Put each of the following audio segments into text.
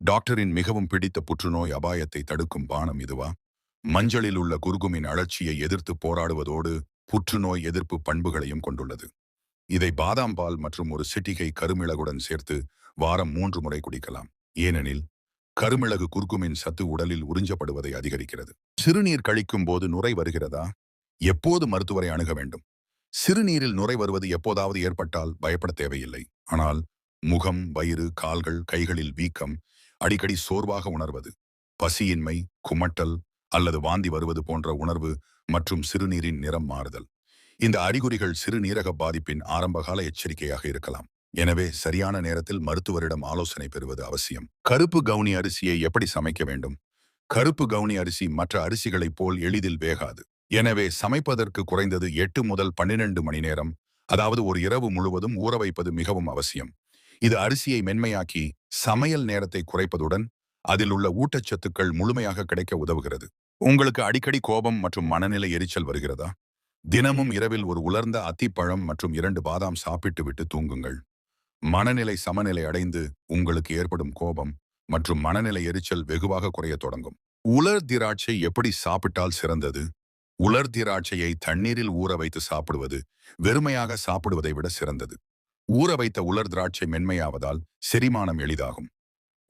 டாக்டரின் மிகவும் பிடித்த புற்றுநோய் அபாயத்தை தடுக்கும் பானம் இதுவா? மஞ்சளில் உள்ள குர்குமின் அழற்சியை எதிர்த்து போராடுவதோடு புற்றுநோய் எதிர்ப்பு பண்புகளையும் கொண்டுள்ளது. இதை பாதாம் பால் மற்றும் ஒரு சிட்டிகை கருமிளகுடன் சேர்த்து வாரம் மூன்று முறை குடிக்கலாம். ஏனெனில் கருமிளகு குர்குமின் சத்து உடலில் உறிஞ்சப்படுவதை அதிகரிக்கிறது. சிறுநீர் கழிக்கும் போது நுரை வருகிறதா? எப்போது மருத்துவரை அணுக வேண்டும்? சிறுநீரில் நுரை வருவது எப்போதாவது ஏற்பட்டால் பயப்பட தேவையில்லை. ஆனால் முகம் வயிறு கால்கள் கைகளில் வீக்கம் அடிக்கடி சோர்வாக உணர்வது. பசியின்மை குமட்டல் அல்லது வாந்தி வருவது போன்ற உணர்வு மற்றும் சிறுநீரின் நிறம் மாறுதல். இந்த அறிகுறிகள் சிறுநீரக பாதிப்பின் ஆரம்பகால எச்சரிக்கையாக இருக்கலாம். எனவே சரியான நேரத்தில் மருத்துவரிடம் ஆலோசனை பெறுவது அவசியம். கருப்பு கவுனி அரிசியை எப்படி சமைக்க வேண்டும்? கருப்பு கவுனி அரிசி மற்ற அரிசிகளைப் போல் எளிதில் வேகாது. எனவே சமைப்பதற்கு குறைந்தது எட்டு முதல் பன்னிரண்டு மணி நேரம் அதாவது ஒரு இரவு முழுவதும் ஊற வைப்பது மிகவும் அவசியம். இது அரிசியை மென்மையாக்கி சமையல் நேரத்தை குறைப்பதுடன் அதில் உள்ள ஊட்டச்சத்துக்கள் முழுமையாக கிடைக்க உதவுகிறது. உங்களுக்கு அடிக்கடி கோபம் மற்றும் மனநிலை எரிச்சல் வருகிறதா? தினமும் இரவில் ஒரு உலர்ந்த அத்திப்பழம் மற்றும் இரண்டு பாதாம் சாப்பிட்டு விட்டு தூங்குங்கள். மனநிலை சமநிலை அடைந்து உங்களுக்கு ஏற்படும் கோபம் மற்றும் மனநிலை எரிச்சல் வெகுவாக குறைய தொடங்கும். உலர் திராட்சை எப்படி சாப்பிட்டால் சிறந்தது? உலர் திராட்சையை தண்ணீரில் ஊற வைத்து சாப்பிடுவது வெறுமையாக சாப்பிடுவதை விட சிறந்தது. ஊற வைத்த உலர் திராட்சை மென்மையாவதால் செரிமானம் எளிதாகும்.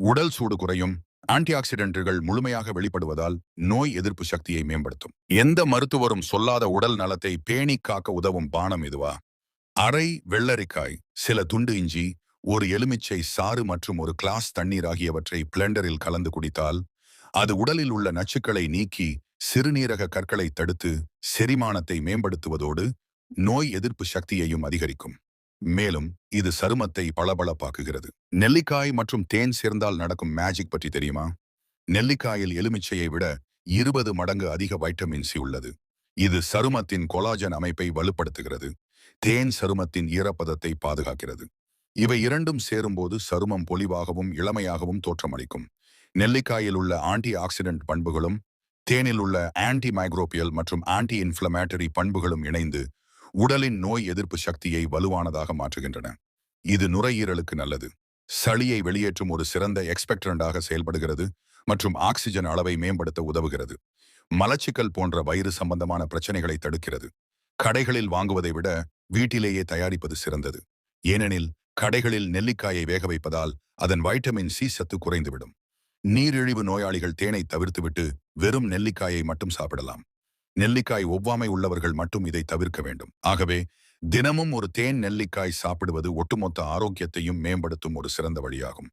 உடல் சூடு குறையும் ஆன்டிஆக்சிடென்ட்டுகள் முழுமையாக வெளிப்படுவதால் நோய் எதிர்ப்பு சக்தியை மேம்படுத்தும். எந்த மருத்துவரும் சொல்லாத உடல் நலத்தை பேணி காக்க உதவும் பானம் இதுவா அரை வெள்ளரிக்காய் சில துண்டு இஞ்சி ஒரு எலுமிச்சை சாறு மற்றும் ஒரு கிளாஸ் தண்ணீர் ஆகியவற்றை பிளெண்டரில் கலந்து குடித்தால் அது உடலில் உள்ள நச்சுக்களை நீக்கி சிறுநீரக கற்களை தடுத்து செரிமானத்தை மேம்படுத்துவதோடு நோய் எதிர்ப்பு சக்தியையும் அதிகரிக்கும். மேலும் இது சருமத்தை பளபளப்பாக்குகிறது. நெல்லிக்காய் மற்றும் தேன் சேர்ந்தால் நடக்கும் மேஜிக் பற்றி தெரியுமா? நெல்லிக்காயில் எலுமிச்சையை விட இருபது மடங்கு அதிக வைட்டமின் சி உள்ளது. இது சருமத்தின் கொலாஜன் அமைப்பை வலுப்படுத்துகிறது. தேன் சருமத்தின் ஈரப்பதத்தை பாதுகாக்கிறது. இவை இரண்டும் சேரும்போது சருமம் பொலிவாகவும் இளமையாகவும் தோற்றமளிக்கும். நெல்லிக்காயில் உள்ள ஆன்டி ஆக்சிடென்ட் பண்புகளும் தேனில் உள்ள ஆன்டி மைக்ரோபியல் மற்றும் ஆன்டி இன்ஃப்ளமேட்டரி பண்புகளும் இணைந்து உடலின் நோய் எதிர்ப்பு சக்தியை வலுவானதாக மாற்றுகின்றன. இது நுரையீரலுக்கு நல்லது. சளியை வெளியேற்றும் ஒரு சிறந்த எக்ஸ்பெக்டரண்டாக செயல்படுகிறது மற்றும் ஆக்சிஜன் அளவை மேம்படுத்த உதவுகிறது. மலச்சிக்கல் போன்ற வயிறு சம்பந்தமான பிரச்சனைகளை தடுக்கிறது. கடைகளில் வாங்குவதை விட வீட்டிலேயே தயாரிப்பது சிறந்தது. ஏனெனில் கடைகளில் நெல்லிக்காயை வேக வைப்பதால் அதன் வைட்டமின் சி சத்து குறைந்துவிடும். நீரிழிவு நோயாளிகள் தேனை தவிர்த்துவிட்டு வெறும் நெல்லிக்காயை மட்டும் சாப்பிடலாம். நெல்லிக்காய் ஒவ்வாமை உள்ளவர்கள் மட்டும் இதை தவிர்க்க வேண்டும். ஆகவே தினமும் ஒரு தேன் நெல்லிக்காய் சாப்பிடுவது ஒட்டுமொத்த ஆரோக்கியத்தையும் மேம்படுத்தும் ஒரு சிறந்த வழியாகும்.